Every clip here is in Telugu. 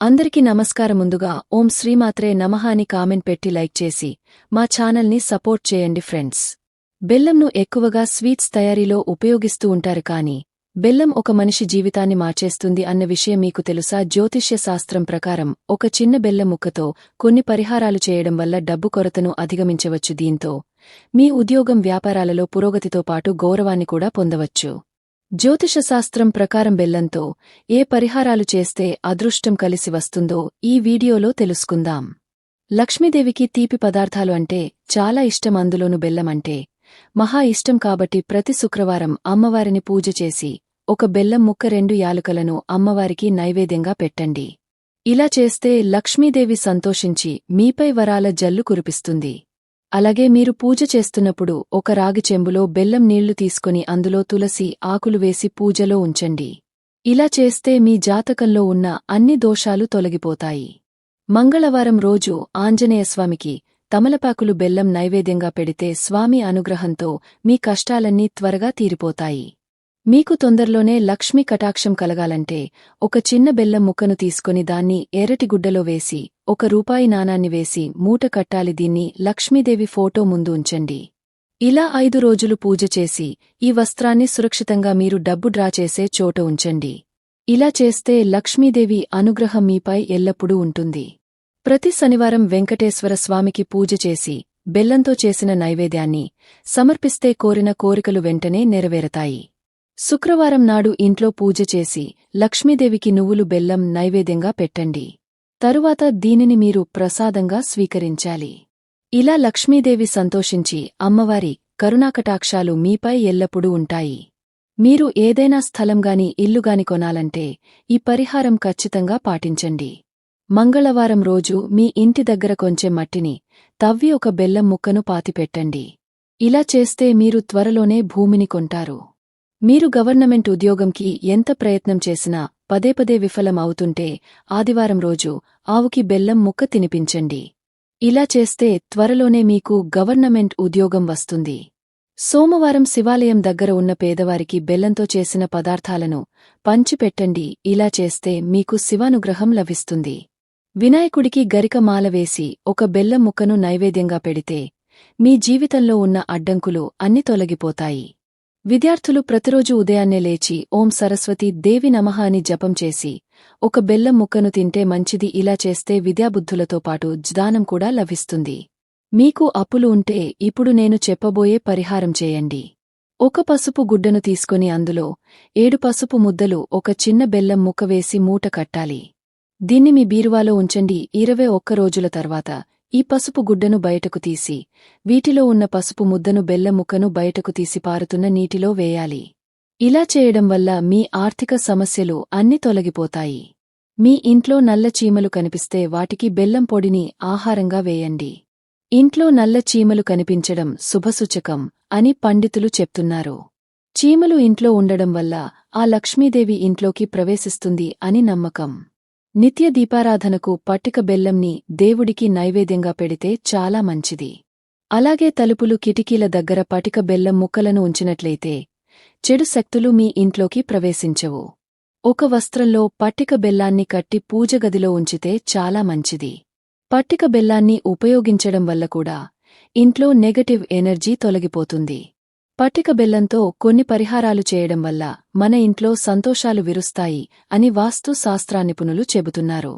అందరికీ నమస్కారం ముందుగా ఓం శ్రీమాత్రే నమః అని కామెంట్ పెట్టి లైక్ చేసి మా ఛానల్ని సపోర్ట్ చేయండి ఫ్రెండ్స్. బెల్లంను ఎక్కువగా స్వీట్స్ తయారీలో ఉపయోగిస్తూ ఉంటారు కాని బెల్లం ఒక మనిషి జీవితాన్ని మార్చేస్తుంది అన్న విషయం మీకు తెలుసా? జ్యోతిష్య శాస్త్రం ప్రకారం ఒక చిన్న బెల్లం ముక్కతో కొన్ని పరిహారాలు చేయడం వల్ల డబ్బు కొరతను అధిగమించవచ్చు. దీంతో మీ ఉద్యోగం వ్యాపారాలలో పురోగతితో పాటు గౌరవాన్ని కూడా పొందవచ్చు. జ్యోతిషశాస్త్రం ప్రకారం బెల్లంతో ఏ పరిహారాలు చేస్తే అదృష్టం కలిసి వస్తుందో ఈ వీడియోలో తెలుసుకుందాం. లక్ష్మీదేవికి తీపి పదార్థాలు అంటే చాలా ఇష్టం అందులోను బెల్లం అంటే మహా ఇష్టం కాబట్టి ప్రతి శుక్రవారం అమ్మవారిని పూజ చేసి ఒక బెల్లం ముక్క రెండు యాలుకలను అమ్మవారికి నైవేద్యంగా పెట్టండి. ఇలా చేస్తే లక్ష్మీదేవి సంతోషించి మీపై వరాల జల్లు కురిపిస్తుంది. అలాగే మీరు పూజ చేస్తున్నప్పుడు ఒక రాగి చెంబులో బెల్లం నీళ్ళు తీసుకుని అందులో తులసి ఆకులు వేసి పూజలో ఉంచండి. ఇలా చేస్తే మీ జాతకంలో ఉన్న అన్ని దోషాలు తొలగిపోతాయి. మంగళవారం రోజు ఆంజనేయస్వామికి తమలపాకులు బెల్లం నైవేద్యంగా పెడితే స్వామి అనుగ్రహంతో మీ కష్టాలన్నీ త్వరగా తీరిపోతాయి. మీకు తొందరలోనే లక్ష్మీ కటాక్షం కలగాలంటే ఒక చిన్న బెల్లం ముక్కను తీసుకొని దాన్ని ఎర్రటిగుడ్డలో వేసి ఒక రూపాయి నాణాన్ని వేసి మూట కట్టాలి దీన్ని లక్ష్మీదేవి ఫోటో ముందు ఉంచండి. ఇలా ఐదు రోజులు పూజ చేసి ఈ వస్త్రాన్ని సురక్షితంగా మీరు డబ్బు డ్రా చేసే చోట ఉంచండి. ఇలా చేస్తే లక్ష్మీదేవి అనుగ్రహం మీపై ఎల్లప్పుడూ ఉంటుంది. ప్రతి శనివారం వెంకటేశ్వర స్వామికి పూజ చేసి బెల్లంతో చేసిన నైవేద్యాన్ని సమర్పిస్తే కోరిన కోరికలు వెంటనే నెరవేరతాయి. శుక్రవారం నాడు ఇంట్లో పూజ చేసి లక్ష్మీదేవికి నువ్వులు బెల్లం నైవేద్యంగా పెట్టండి. తరువాత దీనిని మీరు ప్రసాదంగా స్వీకరించాలి. ఇలా లక్ష్మీదేవి సంతోషించి అమ్మవారి కరుణాకటాక్షాలు మీపై ఎల్లప్పుడూ ఉంటాయి. మీరు ఏదైనా స్థలంగాని ఇల్లుగాని కొనాలంటే ఈ పరిహారం ఖచ్చితంగా పాటించండి. మంగళవారం రోజు మీ ఇంటి దగ్గర కొంచెం మట్టిని తవ్వి ఒక బెల్లం ముక్కను పాతిపెట్టండి. ఇలా చేస్తే మీరు త్వరలోనే భూమిని కొంటారు. మీరు గవర్నమెంట్ ఉద్యోగంకి ఎంత ప్రయత్నం చేసినా పదే పదే విఫలం అవుతుంటే ఆదివారం రోజు ఆవుకి బెల్లం ముక్క తినిపించండి. ఇలా చేస్తే త్వరలోనే మీకు గవర్నమెంట్ ఉద్యోగం వస్తుంది. సోమవారం శివాలయం దగ్గర ఉన్న పేదవారికి బెల్లంతో చేసిన పదార్థాలను పంచిపెట్టండి. ఇలా చేస్తే మీకు శివానుగ్రహం లభిస్తుంది. వినాయకుడికి గరికమాల వేసి ఒక బెల్లం ముక్కను నైవేద్యంగా పెడితే మీ జీవితంలో ఉన్న అడ్డంకులు అన్ని తొలగిపోతాయి. విద్యార్థులు ప్రతిరోజు ఉదయాన్నే లేచి ఓం సరస్వతి దేవి నమః అని జపం చేసి ఒక బెల్లం ముక్కను తింటే మంచిది ఇలా చేస్తే విద్యాబుద్ధులతో పాటు జ్ఞానం కూడా లభిస్తుంది. మీకు అప్పులు ఉంటే ఇప్పుడు నేను చెప్పబోయే పరిహారం చేయండి. ఒక పసుపు గుడ్డను తీసుకుని అందులో ఏడు పసుపు ముద్దలు ఒక చిన్న బెల్లం ముక్క వేసి మూట కట్టాలి. దీన్ని మీ బీరువాలో ఉంచండి. ఇరవై ఒక్క రోజుల తర్వాత ఈ పసుపు గుడ్డను బయటకు తీసి వీటిలో ఉన్న పసుపు ముద్దను బెల్లముక్కను బయటకు తీసి పారుతున్న నీటిలో వేయాలి. ఇలా చేయడం వల్ల మీ ఆర్థిక సమస్యలు అన్ని తొలగిపోతాయి. మీ ఇంట్లో నల్ల చీమలు కనిపిస్తే వాటికి బెల్లం పొడిని ఆహారంగా వేయండి. ఇంట్లో నల్ల చీమలు కనిపించడం శుభసూచకం అని పండితులు చెప్తున్నారు. చీమలు ఇంట్లో ఉండడం వల్ల ఆ లక్ష్మీదేవి ఇంట్లోకి ప్రవేశిస్తుంది అని నమ్మకం. నిత్య దీపారాధనకు పట్టిక బెల్లంని దేవుడికి నైవేద్యంగా పెడితే చాలా మంచిది. అలాగే తలుపులు కిటికీల దగ్గర పటిక బెల్లం ముక్కలను ఉంచినట్లయితే చెడు శక్తులు మీ ఇంట్లోకి ప్రవేశించవు. ఒక వస్త్రంలో పట్టిక బెల్లాన్ని కట్టి పూజగదిలో ఉంచితే చాలా మంచిది. పట్టిక బెల్లాన్ని ఉపయోగించడం వల్ల కూడా ఇంట్లో నెగటివ్ ఎనర్జీ తొలగిపోతుంది. పట్టిక బెల్లంతో కొన్ని పరిహారాలు చేయడం వల్ల మన ఇంట్లో సంతోషాలు విరుస్తాయి అని వాస్తు శాస్త్రానిపుణులు చెబుతున్నారు.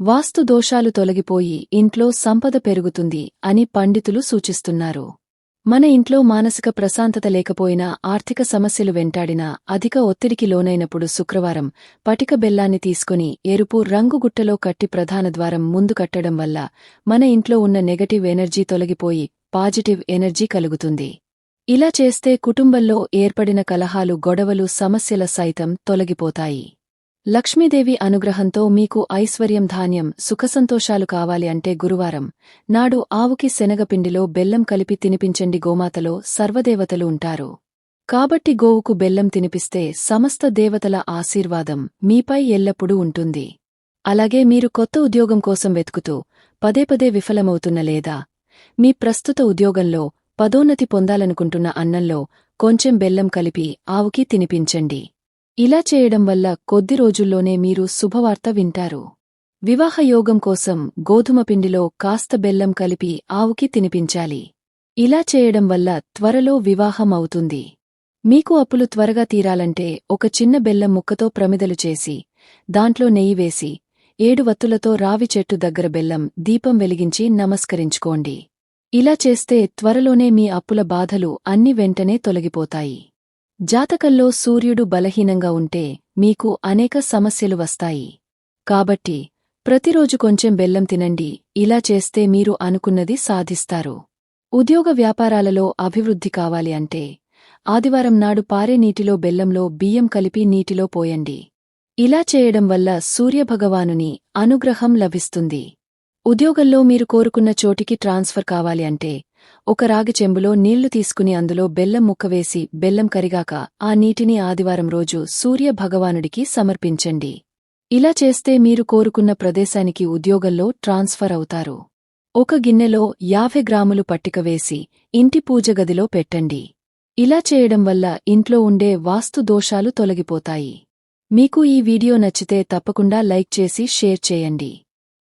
వాస్తు దోషాలు తొలగిపోయి ఇంట్లో సంపద పెరుగుతుంది అని పండితులు సూచిస్తున్నారు. మన ఇంట్లో మానసిక ప్రశాంతత లేకపోయినా ఆర్థిక సమస్యలు వెంటాడినా అధిక ఒత్తిడికి లోనైనప్పుడు శుక్రవారం పటిక బెల్లాన్ని తీసుకుని ఎరుపు రంగు గుట్టలో కట్టి ప్రధాన ద్వారం ముందు కట్టడం వల్ల మన ఇంట్లో ఉన్న నెగటివ్ ఎనర్జీ తొలగిపోయి పాజిటివ్ ఎనర్జీ కలుగుతుంది. ఇలా చేస్తే కుటుంబంలో ఏర్పడిన కలహాలు గొడవలు సమస్యల సైతం తొలగిపోతాయి. లక్ష్మీదేవి అనుగ్రహంతో మీకు ఐశ్వర్యం ధాన్యం సుఖసంతోషాలు కావాలి అంటే గురువారం నాడు ఆవుకి శనగపిండిలో బెల్లం కలిపి తినిపించండి గోమాతలో సర్వదేవతలు ఉంటారు. కాబట్టి గోవుకు బెల్లం తినిపిస్తే సమస్త దేవతల ఆశీర్వాదం మీపై ఎల్లప్పుడూ ఉంటుంది. అలాగే మీరు కొత్త ఉద్యోగం కోసం వెతుకుతూ పదే పదే విఫలమవుతున్న లేదా మీ ప్రస్తుత ఉద్యోగంలో పదోన్నతి పొందాలనుకుంటున్న అన్నంలో కొంచెం బెల్లం కలిపి ఆవుకి తినిపించండి. ఇలా చేయడం వల్ల కొద్ది రోజుల్లోనే మీరు శుభవార్త వింటారు. వివాహయోగం కోసం గోధుమ పిండిలో కాస్త బెల్లం కలిపి ఆవుకి తినిపించాలి. ఇలా చేయడం వల్ల త్వరలో వివాహం అవుతుంది. మీకు అప్పులు త్వరగా తీరాలంటే ఒక చిన్న బెల్లం ముక్కతో ప్రమిదలు చేసి దాంట్లో నెయ్యి వేసి ఏడు వత్తులతో రావి చెట్టు దగ్గర బెల్లం దీపం వెలిగించి నమస్కరించుకోండి. ఇలా చేస్తే త్వరలోనే మీ అప్పుల బాధలు అన్ని వెంటనే తొలగిపోతాయి. జాతకంలో సూర్యుడు బలహీనంగా ఉంటే మీకు అనేక సమస్యలు వస్తాయి. కాబట్టి ప్రతిరోజు కొంచెం బెల్లం తినండి ఇలా చేస్తే మీరు అనుకున్నది సాధిస్తారు. ఉద్యోగ వ్యాపారాలలో అభివృద్ధి కావాలి అంటే ఆదివారం నాడు పారే నీటిలో బెల్లంలో బియ్యం కలిపి నీటిలో పోయండి. ఇలా చేయడం వల్ల సూర్యభగవానుని అనుగ్రహం లభిస్తుంది. ఉద్యోగంలో మీరు కోరుకున్న చోటికి ట్రాన్స్ఫర్ కావాలి అంటే ఒక రాగి చెంబులో నీళ్ళు తీసుకుని అందులో బెల్లం ముక్కవేసి బెల్లం కరిగాక ఆ నీటిని ఆదివారం రోజు సూర్య భగవానుడికి సమర్పించండి. ఇలా చేస్తే మీరు కోరుకున్న ప్రదేశానికి ఉద్యోగంలో ట్రాన్స్ఫర్ అవుతారు. ఒక గిన్నెలో యాభై గ్రాములు పట్టిక వేసి ఇంటి పూజగదిలో పెట్టండి. ఇలా చేయడం వల్ల ఇంట్లో ఉండే వాస్తు దోషాలు తొలగిపోతాయి. మీకు ఈ వీడియో నచ్చితే తప్పకుండా లైక్ చేసి షేర్ చేయండి.